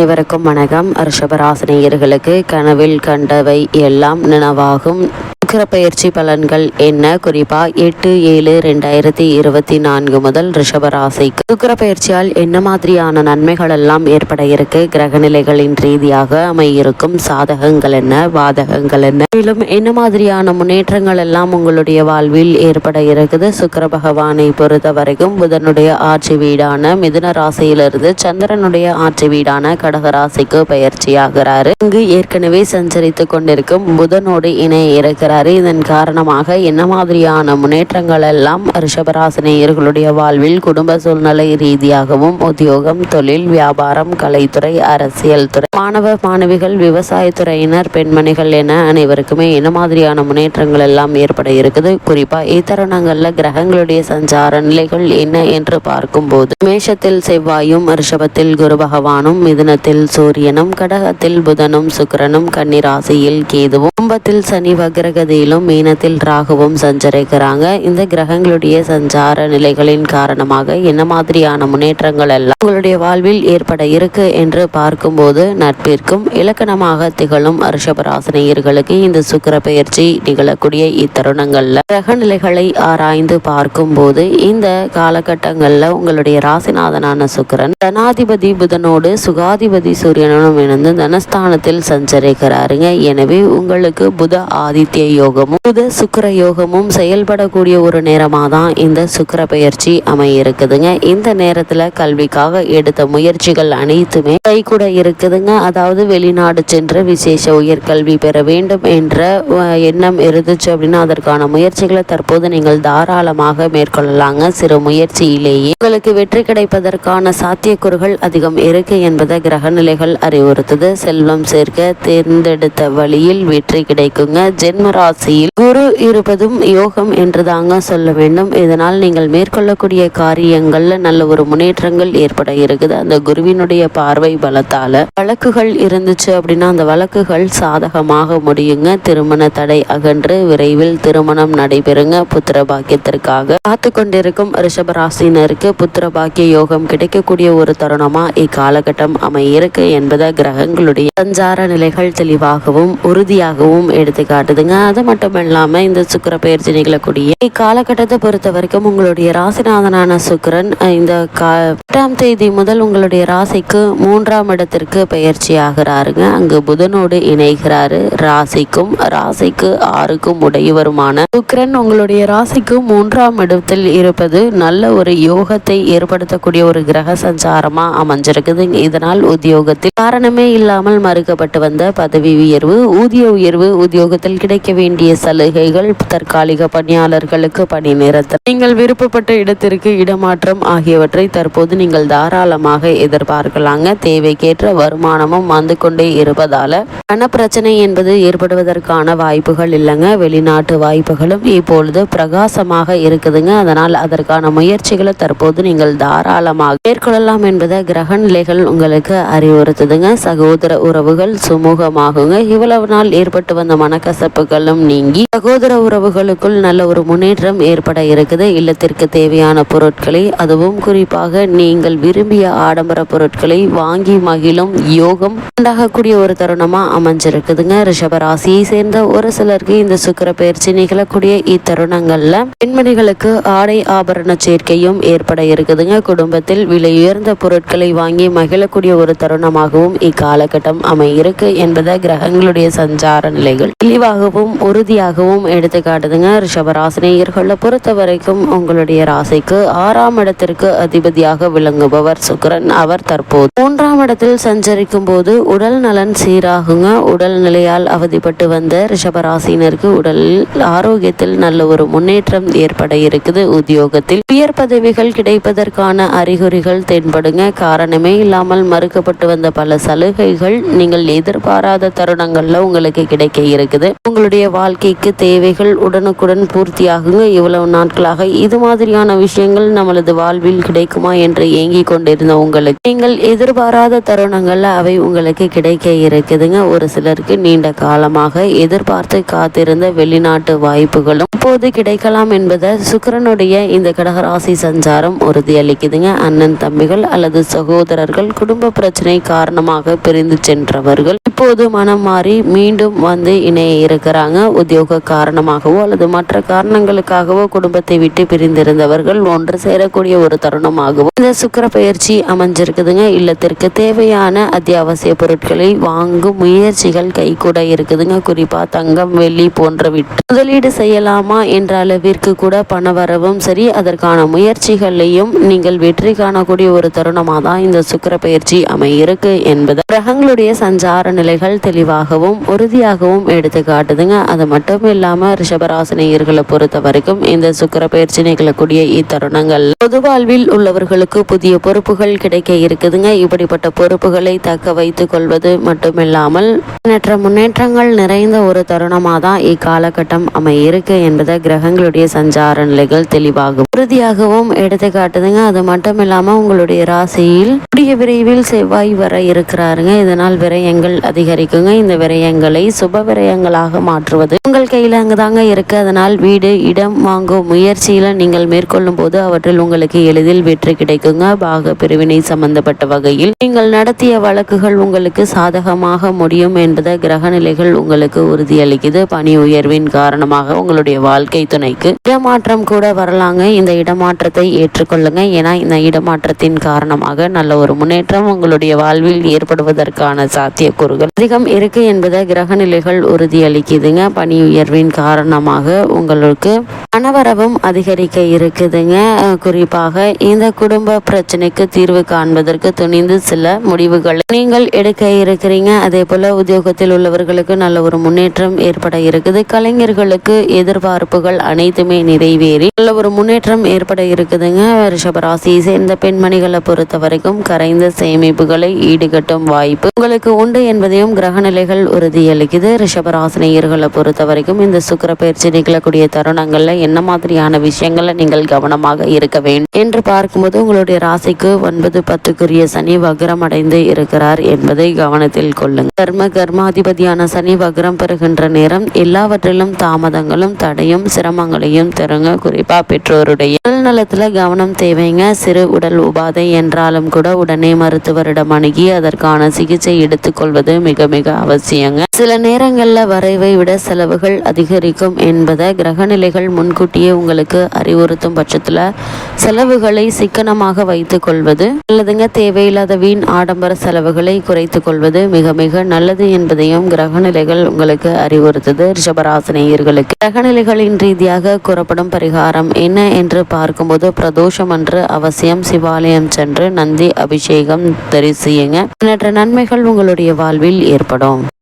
அனைவருக்கும் வணக்கம். ரிஷபராசினியர்களுக்கு கனவில் கண்டவை எல்லாம் நினைவாகும். சுக்கிர பயிற்சி பலன்கள் என்ன? குறிப்பா எட்டு ஏழு ரெண்டாயிரத்தி இருபத்தி நான்கு முதல் ரிஷபராசிக்கு சுக்கிர பயிற்சியால் என்ன மாதிரியான நன்மைகள் எல்லாம் ஏற்பட இருக்கு? கிரகநிலைகளின் ரீதியாக அமையிருக்கும் சாதகங்கள் என்ன? பாதகங்கள் என்ன? மேலும் என்ன மாதிரியான முன்னேற்றங்கள் எல்லாம் உங்களுடைய வாழ்வில் ஏற்பட இருக்குது? சுக்கர பகவானை பொறுத்த வரைக்கும் புதனுடைய ஆட்சி வீடான மிதுன ராசியிலிருந்து சந்திரனுடைய ஆட்சி வீடான கடகராசிக்கு பயிற்சியாகிறாரு. இங்கு ஏற்கனவே சஞ்சரித்து கொண்டிருக்கும் புதனோடு இணைய இருக்கிறார் இதன் காரணமாக என்ன மாதிரியான முன்னேற்றங்கள் எல்லாம் ரிஷபராசினியர்களுடைய வாழ்வில் குடும்ப சூழ்நிலை ரீதியாகவும் உத்தியோகம் தொழில் வியாபாரம் கலைத்துறை அரசியல் துறை மாணவ மாணவிகள் விவசாயத்துறையினர் பெண்மணிகள் என அனைவருக்குமே என்ன மாதிரியான முன்னேற்றங்கள் எல்லாம் ஏற்பட இருக்குது? குறிப்பா இத்தருணங்களில் கிரகங்களுடைய சஞ்சார நிலைகள் என்ன என்று பார்க்கும்போது மேஷத்தில் செவ்வாயும் ரிஷபத்தில் குரு பகவானும் மிதுனத்தில் சூரியனும் கடகத்தில் புதனும் சுக்கிரனும் கன்னிராசியில் கேதுவும் கும்பத்தில் சனி வக்ரகதியிலும் மீனத்தில் ராகுவும் சஞ்சரிக்கிறாங்க. இந்த கிரகங்களுடைய சஞ்சார நிலைகளின் காரணமாக என்ன மாதிரியான முன்னேற்றங்கள் எல்லாம் உங்களுடைய வாழ்வில் ஏற்பட இருக்கு என்று பார்க்கும்போது நட்பிற்கும் இலக்கணமாக திகழும் ரிஷபராசினியர்களுக்கு இந்த சுக்கிர பயிற்சி நிகழக்கூடிய இத்தருணங்கள்ல கிரக நிலைகளை ஆராய்ந்து பார்க்கும்போது இந்த காலகட்டங்கள்ல உங்களுடைய ராசிநாதனான சுக்கிரன் தனாதிபதி புதனோடு சுகாதிபதி சூரியனும் இணைந்து தனஸ்தானத்தில் சஞ்சரிக்கிறாருங்க. எனவே உங்களுக்கு புத ஆதித்ய யோகமும் புத சுக்கர யோகமும் செயல்படக்கூடிய ஒரு நேரமா தான் இந்த சுக்கர பயிற்சி அமையிருக்குதுங்க இந்த நேரத்தில் கல்விக்காக எடுத்த முயற்சிகள் அனைத்துமே கைகூட இருக்குதுங்க. அதாவது வெளிநாடு சென்று விசேஷ உயர்கல்வி பெற வேண்டும் என்ற எண்ணம் இருந்துச்சு அப்படின்னா அதற்கான முயற்சிகளை தற்போது நீங்கள் தாராளமாக மேற்கொள்ளலாங்க. சிறு முயற்சியிலேயே உங்களுக்கு வெற்றி கிடைப்பதற்கான சாத்தியக்கூறுகள் அதிகம் இருக்கு என்பதை கிரகநிலைகள் அறிவுறுத்துது. செல்வம் சேர்க்க தேர்ந்தெடுத்த வழியில் வெற்றி கிடைக்குங்க. ஜென்மரா ராசியில் குரு இருப்பதும் யோகம் என்று தாங்க சொல்ல வேண்டும். இதனால் நீங்கள் மேற்கொள்ளக்கூடிய காரியங்கள்ல நல்ல ஒரு முன்னேற்றங்கள் ஏற்பட இருக்குது. அந்த குருவினுடைய பார்வை பலத்தால வழக்குகள் இருந்துச்சு அப்படின்னா அந்த வழக்குகள் சாதகமாக முடியுங்க. திருமண தடை அகன்று விரைவில் திருமணம் நடைபெறுங்க. புத்திர பாக்கியத்திற்காக காத்து கொண்டிருக்கும் ரிஷபராசினருக்கு புத்திர பாக்கிய யோகம் கிடைக்கக்கூடிய ஒரு தருணமா இக்காலகட்டம் அமையிருக்கு என்பதை கிரகங்களுடைய சஞ்சார நிலைகள் தெளிவாகவும் உறுதியாகவும் எடுத்து காட்டுதுங்க அது மட்டும் இல்லாமல் இந்த சுக்கிர பயிற்சி நிகழக்கூடிய இக்காலகட்டத்தை பொறுத்த வரைக்கும் உங்களுடைய ராசிநாதனான சுக்கரன் இந்த கா- எட்டாம் தேதி முதல் உங்களுடைய ராசிக்கு மூன்றாம் இடத்திற்கு பயிற்சி ஆகிறாருங்க. அங்கு புதனோடு இணைகிறாரு. ராசிக்கும் ராசிக்கு ஆறுக்கும் உடையவருமான சுக்கிரன் உங்களுடைய ராசிக்கு மூன்றாம் இடத்தில் இருப்பது நல்ல ஒரு யோகத்தை ஏற்படுத்தக்கூடிய ஒரு கிரக சஞ்சாரமா அமைஞ்சிருக்குது இதனால் உத்தியோகத்தில் காரணமே இல்லாமல் மறுக்கப்பட்டு வந்த பதவி உயர்வு ஊதிய உயர்வு உத்தியோகத்தில் கிடைக்க வேண்டிய சலுகைகள் தற்காலிக பணியாளர்களுக்கு பணி நிறுத்தம் நீங்கள் விருப்பப்பட்ட இடத்திற்கு இடமாற்றம் ஆகியவற்றை தற்போது நீங்கள் தாராளமாக எதிர்பார்க்கலாங்க. தேவைக்கேற்ற வருமானமும் வந்து கொண்டே இருப்பதால பணப்பிரச்சனை என்பது ஏற்படுவதற்கான வாய்ப்புகள் இல்லைங்க. வெளிநாட்டு வாய்ப்புகளும் இப்பொழுது பிரகாசமாக இருக்குதுங்க. அதனால் அதற்கான முயற்சிகளை தற்போது நீங்கள் தாராளமாக மேற்கொள்ளலாம் என்பதை கிரக நிலைகள் உங்களுக்கு அறிவுறுத்துதுங்க. சகோதர உறவுகள் சுமூகமாகுங்க. இவ்வளவு நாள் ஏற்பட்டு வந்த மனக்கசப்புகளும் நீங்கி சகோதர உறவுகளுக்குள் நல்ல ஒரு முன்னேற்றம் ஏற்பட இருக்குது. இல்லத்திற்கு தேவையான பொருட்களை அதுவும் குறிப்பாக நீங்கள் விரும்பிய ஆடம்பர பொருட்களை வாங்கி மகிழும் யோகம் உண்டாகக்கூடிய ஒரு தருணமா அமைஞ்சிருக்குதுங்க. ரிஷபராசியை சேர்ந்த ஒரு சிலருக்கு இந்த சுக்கிர பயிற்சி நிகழக்கூடிய இத்தருணங்கள்ல பெண்மணிகளுக்கு ஆடை ஆபரண சேர்க்கையும் ஏற்பட இருக்குதுங்க. குடும்பத்தில் விலை உயர்ந்த பொருட்களை வாங்கி மகிழக்கூடிய ஒரு தருணமாகவும் இக்காலகட்டம் அமையிருக்கு என்பதை கிரகங்களுடைய சஞ்சார நிலைகள் தெளிவாகவும் உறுதியாகவும் எடுத்து காட்டுதுங்க. ரிஷபராசினியர்களை பொறுத்த வரைக்கும் உங்களுடைய ராசிக்கு ஆறாம் இடத்திற்கு அதிபதியாக விளங்குபவர் சுக்கரன். அவர் தற்போது மூன்றாம் இடத்தில் சஞ்சரிக்கும் போது உடல் நலன் சீராகுங்க. உடல் நிலையால் அவதிப்பட்டு வந்த ரிஷபராசினருக்கு உடலில் ஆரோக்கியத்தில் நல்ல ஒரு முன்னேற்றம் ஏற்பட இருக்குது. உத்தியோகத்தில் உயர் பதவிகள் கிடைப்பதற்கான அறிகுறிகள் தென்படுங்க. காரணமே இல்லாமல் மறுக்கப்பட்டு வந்த பல சலுகைகள் நீங்கள் எதிர்பாராத தருணங்கள்ல உங்களுக்கு கிடைக்க இருக்குது. உங்களுடைய வாழ்க்கைக்கு தேவைகள் உடனுக்குடன் பூர்த்தியாகுங்க. இவ்வளவு நாட்களாக இது மாதிரியான விஷயங்கள் நம்மளது வாழ்வில் கிடைக்குமா என்று ஏங்கிக் கொண்டிருந்த உங்களுக்கு. நீங்கள் எதிர்பாராத தருணங்கள்ல அவை உங்களுக்கு கிடைக்க இருக்குதுங்க. ஒரு சிலருக்கு நீண்ட காலமாக எதிர்பார்த்து காத்திருந்த வெளிநாட்டு வாய்ப்புகளும் இப்போது கிடைக்கலாம் என்பதை சுக்கிரனுடைய இந்த கடகராசி சஞ்சாரம் உறுதியளிக்குதுங்க. அண்ணன் தம்பிகள் அல்லது சகோதரர்கள் குடும்ப பிரச்சனை காரணமாக பிரிந்து சென்றவர்கள் இப்போது மனம் மாறி மீண்டும் வந்து இணைய இருக்கிறாங்க. உத்தியோக காரணமாகவோ அல்லது மற்ற காரணங்களுக்காகவோ குடும்பத்தை விட்டு பிரிந்திருந்தவர்கள் ஒன்று சேரக்கூடிய ஒரு தருணமாகவும் இந்த சுக்கிர பயிற்சி அமைஞ்சிருக்குதுங்க. இல்லத்திற்கு தேவையான அத்தியாவசிய பொருட்களை வாங்கும் முயற்சிகள் கைகூட இருக்குதுங்க. குறிப்பா தங்கம் வெள்ளி போன்றவிட்டு முதலீடு செய்யலாமா என்ற அளவிற்கு கூட பண வரவும் சரி அதற்கான முயற்சிகளையும் நீங்கள் வெற்றி காணக்கூடிய ஒரு தருணமாக தான் இந்த சுக்கிர பயிற்சி அமையிருக்கு என்பது. கிரகங்களுடைய சஞ்சார நிலைகள் தெளிவாகவும் உறுதியாகவும் எடுத்து காட்டுதுங்க அது மட்டும் இல்லாம ரிஷபராசினியர்களை பொறுத்த வரைக்கும் இந்த சுக்கர பயிற்சி நிகழக்கூடிய இத்தருணங்கள் பொது வாழ்வில் உள்ளவர்களுக்கு புதிய பொறுப்புகள் கிடைக்க இருக்குதுங்க. இப்படிப்பட்ட பொறுப்புகளை தக்க வைத்துக் கொள்வது மட்டுமில்லாமல் எண்ணற்ற முன்னேற்றங்கள் நிறைந்த ஒரு தருணமாக தான் இக்காலகட்டம் அமையிருக்கு என்பதை கிரகங்களுடைய சஞ்சார நிலைகள் தெளிவாகும். உறுதியாகவும் எடுத்து காட்டுதுங்க. அது மட்டும் இல்லாம உங்களுடைய ராசியில் கூடிய விரைவில் செவ்வாய் வர இருக்கிறாருங்க. இதனால் விரயங்கள் அதிகரிக்குங்க. இந்த விரயங்களை சுப விரயங்களாக மாற்றுவது உங்கள் கையில் அங்குதாங்க இருக்கு. அதனால் வீடு இடம் வாங்கும் முயற்சியில நீங்கள் மேற்கொள்ளும் போது அவற்றில் உங்களுக்கு எளிதில் வெற்றி கிடைக்குங்க. பாக பிரிவினை சம்பந்தப்பட்ட வகையில் நீங்கள் நடத்திய வழக்குகள் உங்களுக்கு சாதகமாக முடியும் என்பதை கிரகநிலைகள் உங்களுக்கு உறுதியளிக்குது. பணி உயர்வின் காரணமாக உங்களுடைய வாழ்க்கை துணைக்கு இடமாற்றம் கூட வரலாங்க. இந்த இடமாற்றத்தை ஏற்றுக்கொள்ளுங்க. ஏன்னா இந்த இடமாற்றத்தின் காரணமாக நல்ல ஒரு முன்னேற்றம் உங்களுடைய வாழ்வில் ஏற்படுவதற்கான சாத்தியக்கூறுகள் அதிகம் இருக்கு என்பதை கிரகநிலைகள் உறுதியளிக்குதுங்க. பணி உயர்வின் காரணமாக உங்களுக்கு பணவரவும் அதிகரிக்க இருக்குதுங்க. குறிப்பாக இந்த குடும்ப பிரச்சனைக்கு தீர்வு காண்பதற்கு துணிந்து சில முடிவுகள் நீங்கள் எடுக்க இருக்கிறீங்க. அதே போல உத்தியோகத்தில் உள்ளவர்களுக்கு நல்ல ஒரு முன்னேற்றம் ஏற்பட இருக்குது. கலைஞர்களுக்கு எதிர்பார்ப்புகள் அனைத்துமே நிறைவேறி நல்ல ஒரு முன்னேற்றம் ஏற்பட இருக்குதுங்க. ரிஷபராசியை சேர்ந்த பெண்மணிகளை பொறுத்த வரைக்கும் கரைந்த சேமிப்புகளை ஈடுகட்டும் வாய்ப்பு உங்களுக்கு உண்டு என்பதையும் கிரகநிலைகள் உறுதியளிக்குது. ரிஷபராசினியர்களை பொறுத்த வரைக்கும் இந்த சுக்கிர பயிற்சி நிகழக்கூடிய தருணங்களில் என்ன மாதிரியான விஷயங்களை நீங்கள் கவனமாக இருக்க வேண்டும் என்று பார்க்கும்போது உங்களுடைய ராசிக்கு ஒன்பது பத்துக்குரிய சனி வக்ரம் அடைந்து இருக்கிறார் என்பதை கவனத்தில் கொள்ளுங்கள் கர்ம கர்மாதிபதியான சனி வக்ரம் பெறுகின்ற நேரம் எல்லாவற்றிலும் தாமதங்களும் தடையும் சிரமங்களையும் தருங்க குறிப்பா பெற்றோருடைய உடல்நலத்துல கவனம் தேவைங்க. சிறு உடல் உபாதை என்றாலும் கூட உடனே மருத்துவரிடம் அணுகி அதற்கான சிகிச்சை எடுத்துக்கொள்வது மிக மிக அவசியங்க. சில நேரங்களில் வரைவை விட செலவுகள் அதிகரிக்கும் என்பதை கிரகநிலைகள் முன்கூட்டியே உங்களுக்கு அறிவுறுத்தும் பட்சத்தில் செலவுகளை சிக்கனமாக வைத்து கொள்வது அல்லதுங்க தேவையில்லாத வீண் ஆடம்பர செலவுகளை குறைத்து கொள்வது மிக மிக நல்லது என்பதையும் கிரகநிலைகள் உங்களுக்கு அறிவுறுத்துது. ரிஷபராசினியர்களுக்கு கிரகநிலைகளின் ரீதியாக கூறப்படும் பரிகாரம் என்ன என்று பார்க்கும்போது பிரதோஷம் அன்று அவசியம். சிவாலயம் சென்று நந்தி அபிஷேகம் தரிசியுங்க. எண்ணற்ற நன்மைகள் உங்களுடைய வாழ்வில் ஏற்படும்.